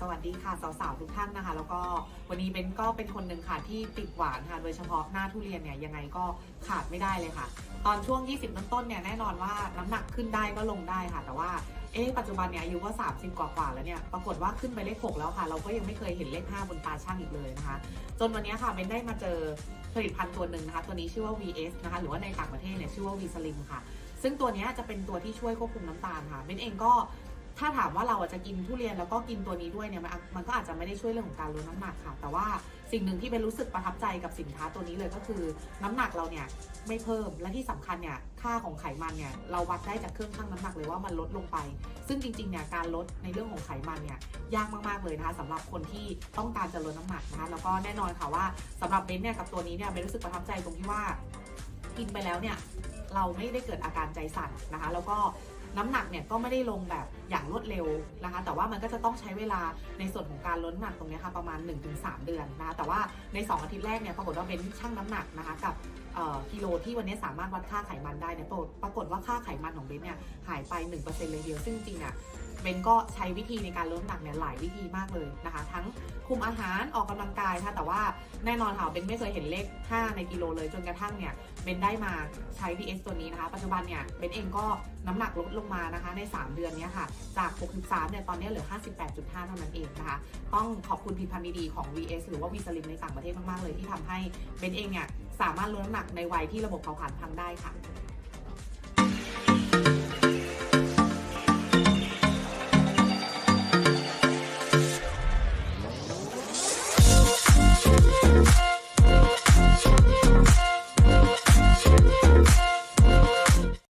สวัสดีค่ะสาวๆทุกท่านนะคะ แล้วก็วันนี้เบนก็เป็นคนหนึ่งค่ะที่ติดหวานค่ะ โดยเฉพาะหน้าทุเรียนเนี่ยยังไงก็ขาดไม่ได้เลยค่ะ ตอนช่วง 20 ต้นๆเนี่ยแน่นอนว่าน้ำหนักขึ้นได้ก็ลงได้ค่ะ แต่ว่าเอ๊ะปัจจุบันเนี่ยอายุก็ 30 กว่าๆแล้วเนี่ยปรากฏว่าขึ้นไปเลข 6 แล้วค่ะ เราก็ยังไม่เคยเห็นเลข 5 บนตาช่างอีกเลยนะคะ จนวันนี้ค่ะเบนได้มาเจอผลิตภัณฑ์ตัวหนึ่งนะคะ ตัวนี้ชื่อว่า VS นะคะ หรือว่าในต่างประเทศเนี่ยชื่อว่า V Slim ค่ะ ซึ่งตัวนี้จะเป็นตัวที่ช่วยควบคุมน้ำตาลค่ะเบนเองก็ ถ้าถามว่าเราอาจจะกินทุเรียนแล้วก็กินตัวนี้ด้วยเนี่ยมันมันก็อาจจะไม่ได้ช่วยเรื่องของการลดน้ำหนักค่ะ แต่ว่าสิ่งหนึ่งที่เป็นรู้สึกประทับใจกับสินค้าตัวนี้เลยก็คือ น้ำหนักเราเนี่ยไม่เพิ่มและที่สำคัญเนี่ยค่าของไขมันเนี่ยเราวัดได้จากเครื่องชั่งน้ำหนักเลยว่ามันลดลงไป ซึ่งจริงๆเนี่ยการลดในเรื่องของไขมันเนี่ยยากมากๆเลยนะคะสำหรับคนที่ต้องการจะลดน้ำหนักนะคะแล้วก็แน่นอนค่ะว่าสำหรับเบนเนี่ยกับตัวนี้เนี่ยเบนรู้สึกประทับใจตรงที่ว่ากินไปแล้วเนี่ยเราไม่ได้เกิดอาการใจสั่นนะคะ แล้วก็ น้ำหนักเนี่ยก็ไม่ได้ลงแบบอย่างรวดเร็วนะคะ แต่ว่ามันก็จะต้องใช้เวลาในส่วนของการลดน้ำหนักตรงนี้ค่ะประมาณ 1-3 เดือนนะคะแต่ว่าใน 2 อาทิตย์แรกเนี่ยปรากฏว่าเบนชั่งน้ำหนักนะคะกับกิโลที่วันนี้สามารถวัดค่าไขมันได้เนี่ยปรากฏว่าค่าไขมันของเบนเนี่ยหายไป 1%เลยเดียวซึ่งจริงอะ บนก็ใช้วิธีในการลดน้ำหนักเนี่ยหลายวิธีมากเลยนะคะ ทั้งคุมอาหารออกกำลังกายนะคะแต่ว่าแน่นอนค่ะเบนไม่เคยเห็นเลข 5 ในกิโลเลยจนกระทั่งเนี่ยเบนได้มาใช้ VS ตัวนี้นะคะ ปัจจุบันเนี่ยเบนเองก็น้ำหนักลดลงมานะคะใน 3 เดือนนี้ค่ะ จาก 63 เนี่ยตอนนี้เหลือ 58.5 เท่านั้นเองนะคะ ต้องขอบคุณผลิตภัณฑ์ดีๆของ VS หรือว่า v ีสลิมในต่างประเทศมากๆเลยที่ทำให้เบนเองเนี่ยสามารถลดน้ำหนักในวัยที่ระบบเผาผลาญพังได้ค่ะ